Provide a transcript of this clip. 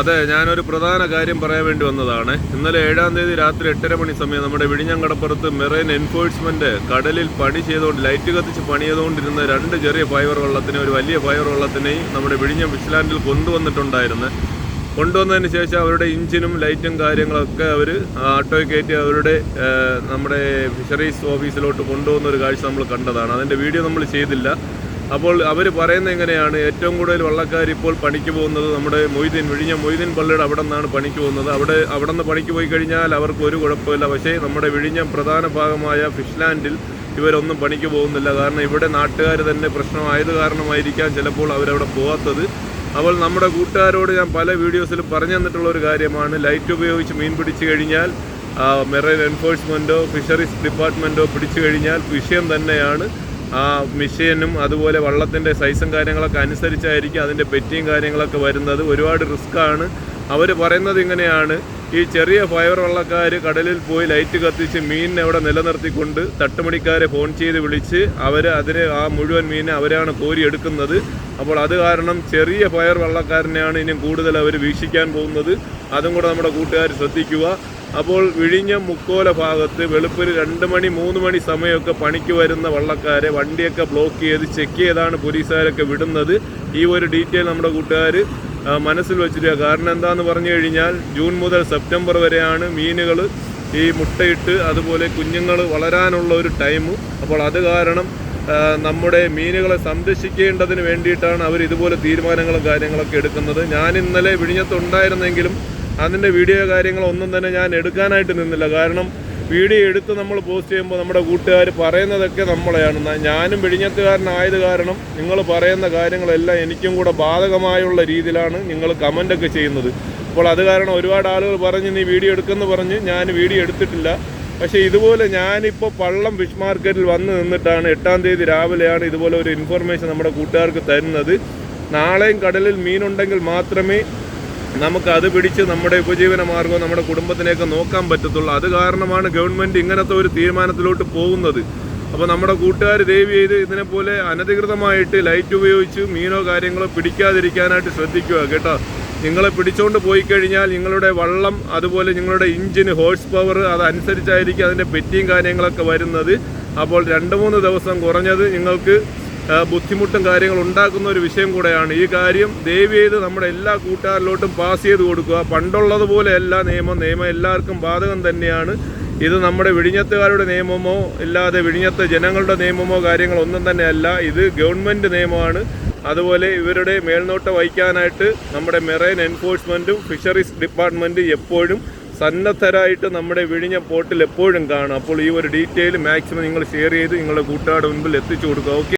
അതെ ഞാനൊരു പ്രധാന കാര്യം പറയാൻ വേണ്ടി വന്നതാണ്. ഇന്നലെ ഏഴാം തീയതി രാത്രി എട്ടര മണി സമയം നമ്മുടെ വിഴിഞ്ഞം കടപ്പുറത്ത് മെറൈൻ എൻഫോഴ്സ്മെന്റ് കടലിൽ പണി ചെയ്തുകൊണ്ട് ലൈറ്റ് കത്തിച്ച് പണി ചെയ്തുകൊണ്ടിരുന്ന രണ്ട് ചെറിയ ഫൈബർ വള്ളത്തിനെ ഒരു വലിയ ഫൈബർ വള്ളത്തിനെയും നമ്മുടെ വിഴിഞ്ഞം ഫിഷ്ലാൻഡിൽ കൊണ്ടുവന്നിട്ടുണ്ടായിരുന്നു. കൊണ്ടുവന്നതിന് ശേഷം അവരുടെ ഇഞ്ചിനും ലൈറ്റും കാര്യങ്ങളൊക്കെ അവർ ആട്ടോയ്ക്ക് കയറ്റി അവരുടെ നമ്മുടെ ഫിഷറീസ് ഓഫീസിലോട്ട് കൊണ്ടുവന്ന ഒരു കാഴ്ച നമ്മൾ കണ്ടതാണ്. അതിന്റെ വീഡിയോ നമ്മൾ ചെയ്തില്ല. അപ്പോൾ അവർ പറയുന്നത് എങ്ങനെയാണ്? ഏറ്റവും കൂടുതൽ വള്ളക്കാർ ഇപ്പോൾ പണിക്ക് പോകുന്നത് നമ്മുടെ മൊയ്തീൻ വിഴിഞ്ഞ മൊയ്തീൻ പള്ളിയുടെ അവിടെ നിന്നാണ് പണിക്ക് പോകുന്നത്. അവിടെ അവിടെ നിന്ന് പണിക്ക് പോയി കഴിഞ്ഞാൽ അവർക്ക് ഒരു കുഴപ്പമില്ല. പക്ഷേ നമ്മുടെ വിഴിഞ്ഞ പ്രധാന ഭാഗമായ ഫിഷ്ലാൻഡിൽ ഇവരൊന്നും പണിക്ക് പോകുന്നില്ല. കാരണം ഇവിടെ നാട്ടുകാർ തന്നെ പ്രശ്നമായത് കാരണമായിരിക്കാം ചിലപ്പോൾ അവരവിടെ പോകാത്തത്. അപ്പോൾ നമ്മുടെ കൂട്ടുകാരോട് ഞാൻ പല വീഡിയോസിലും പറഞ്ഞു തന്നിട്ടുള്ള ഒരു കാര്യമാണ്. ലൈറ്റ് ഉപയോഗിച്ച് മീൻ പിടിച്ചു കഴിഞ്ഞാൽ മെറൈൻ എൻഫോഴ്സ്മെന്റോ ഫിഷറീസ് ഡിപ്പാർട്ട്മെന്റോ പിടിച്ചു കഴിഞ്ഞാൽ വിഷയം തന്നെയാണ്. ആ മിഷീനും അതുപോലെ വള്ളത്തിന്റെ സൈസും കാര്യങ്ങളൊക്കെ അനുസരിച്ചായിരിക്കും അതിന്റെ പെറ്റിയും കാര്യങ്ങളൊക്കെ വരുന്നത്. ഒരുപാട് റിസ്ക്കാണ്. അവർ പറയുന്നത് ഇങ്ങനെയാണ്. ഈ ചെറിയ ഫയർ വള്ളക്കാർ കടലിൽ പോയി ലൈറ്റ് കത്തിച്ച് മീനിനെ അവിടെ നിലനിർത്തിക്കൊണ്ട് തട്ടുമണിക്കാരെ ഫോൺ ചെയ്ത് വിളിച്ച് അവർ അതിനെ ആ മുഴുവൻ മീനെ അവരാണ് കോരി എടുക്കുന്നത്. അപ്പോൾ അത് കാരണം ചെറിയ ഫയർ വള്ളക്കാരനെയാണ് ഇനി കൂടുതൽ അവർ വീക്ഷിക്കാൻ പോകുന്നത്. അതും കൂടെ നമ്മുടെ കൂട്ടുകാർ ശ്രദ്ധിക്കുക. അപ്പോൾ വിഴിഞ്ഞം മുക്കോല ഭാഗത്ത് വെളുപ്പിന് രണ്ട് മണി മൂന്ന് മണി സമയമൊക്കെ പണിക്ക് വരുന്ന വള്ളക്കാരെ വണ്ടിയൊക്കെ ബ്ലോക്ക് ചെയ്ത് ചെക്ക് ചെയ്താണ് പോലീസുകാരൊക്കെ വിടുന്നത്. ഈ ഒരു ഡീറ്റെയിൽ നമ്മുടെ കൂട്ടുകാർ മനസ്സിൽ വെച്ചിരിക്കുക. കാരണം എന്താന്ന് പറഞ്ഞു കഴിഞ്ഞാൽ ജൂൺ മുതൽ സെപ്റ്റംബർ വരെയാണ് മീനുകൾ ഈ മുട്ടയിട്ട് അതുപോലെ കുഞ്ഞുങ്ങൾ വളരാനുള്ള ഒരു ടൈം അപ്പോൾ അത് കാരണം നമ്മുടെ മീനുകളെ സംരക്ഷിക്കേണ്ടതിന് വേണ്ടിയിട്ടാണ് അവർ ഇതുപോലെ തീരുമാനങ്ങളും കാര്യങ്ങളൊക്കെ എടുക്കുന്നത്. ഞാൻ ഇന്നലെ വിഴിഞ്ഞത്തുണ്ടായിരുന്നെങ്കിലും അതിന്റെ വീഡിയോ കാര്യങ്ങളൊന്നും തന്നെ ഞാൻ എടുക്കാനായിട്ട് നിന്നില്ല. കാരണം വീഡിയോ എടുത്ത് നമ്മൾ പോസ്റ്റ് ചെയ്യുമ്പോൾ നമ്മുടെ കൂട്ടുകാർ പറയുന്നതൊക്കെ നമ്മളെയാണ്. ഞാനും വെടിഞ്ഞത്തുകാരനായത് കാരണം നിങ്ങൾ പറയുന്ന കാര്യങ്ങളെല്ലാം എനിക്കും കൂടെ ബാധകമായുള്ള രീതിയിലാണ് നിങ്ങൾ കമന്റൊക്കെ ചെയ്യുന്നത്. അപ്പോൾ അത് കാരണം ഒരുപാട് ആളുകൾ പറഞ്ഞ് നീ വീഡിയോ എടുക്കുമെന്ന് പറഞ്ഞ് ഞാൻ വീഡിയോ എടുത്തിട്ടില്ല. പക്ഷേ ഇതുപോലെ ഞാനിപ്പോൾ പള്ളം ഫിഷ് മാർക്കറ്റിൽ വന്ന് നിന്നിട്ടാണ് എട്ടാം തീയതി രാവിലെയാണ് ഇതുപോലെ ഒരു ഇൻഫർമേഷൻ നമ്മുടെ കൂട്ടുകാർക്ക് തരുന്നത്. നാളെയും കടലിൽ മീനുണ്ടെങ്കിൽ മാത്രമേ നമുക്ക് അത് പിടിച്ച് നമ്മുടെ ഉപജീവന മാർഗവും നമ്മുടെ കുടുംബത്തിനെയൊക്കെ നോക്കാൻ പറ്റത്തുള്ളൂ. അത് കാരണമാണ് ഗവൺമെന്റ് ഇങ്ങനത്തെ ഒരു തീരുമാനത്തിലോട്ട് പോകുന്നത്. അപ്പോൾ നമ്മുടെ കൂട്ടുകാർ ദയവ് ചെയ്ത് ഇതിനെപ്പോലെ അനധികൃതമായിട്ട് ലൈറ്റ് ഉപയോഗിച്ച് മീനോ കാര്യങ്ങളോ പിടിക്കാതിരിക്കാനായിട്ട് ശ്രദ്ധിക്കുക കേട്ടോ. നിങ്ങളെ പിടിച്ചുകൊണ്ട് പോയി കഴിഞ്ഞാൽ നിങ്ങളുടെ വള്ളം അതുപോലെ നിങ്ങളുടെ ഇഞ്ചിന് ഹോഴ്സ് പവർ അതനുസരിച്ചായിരിക്കും അതിന്റെ പെറ്റിയും കാര്യങ്ങളൊക്കെ വരുന്നത്. അപ്പോൾ രണ്ട് മൂന്ന് ദിവസം കുറഞ്ഞത് നിങ്ങൾക്ക് ബുദ്ധിമുട്ടും കാര്യങ്ങളും ഉണ്ടാക്കുന്ന ഒരു വിഷയം കൂടെയാണ്. ഈ കാര്യം ദയവ് ചെയ്ത് നമ്മുടെ എല്ലാ കൂട്ടുകാരിലോട്ടും പാസ് ചെയ്ത് കൊടുക്കുക. പണ്ടുള്ളതുപോലെയല്ല നിയമം. നിയമം എല്ലാവർക്കും ബാധകം തന്നെയാണ്. ഇത് നമ്മുടെ വിഴിഞ്ഞത്തുകാരുടെ നിയമമോ ഇല്ലാതെ വിഴിഞ്ഞത്തെ ജനങ്ങളുടെ നിയമമോ കാര്യങ്ങളോ ഒന്നും തന്നെ അല്ല ഇത് ഗവൺമെന്റ് നിയമമാണ്. അതുപോലെ ഇവരുടെ മേൽനോട്ടം വഹിക്കാനായിട്ട് നമ്മുടെ മെറൈൻ എൻഫോഴ്സ്മെന്റും ഫിഷറീസ് ഡിപ്പാർട്ട്മെന്റും എപ്പോഴും സന്നദ്ധരായിട്ട് നമ്മുടെ വിഴിഞ്ഞ പോർട്ടിൽ എപ്പോഴും കാണും. അപ്പോൾ ഈ ഒരു ഡീറ്റെയിൽ മാക്സിമം നിങ്ങൾ ഷെയർ ചെയ്ത് നിങ്ങളുടെ കൂട്ടുകാരുടെ മുൻപിൽ എത്തിച്ചു കൊടുക്കുക. ഓക്കെ?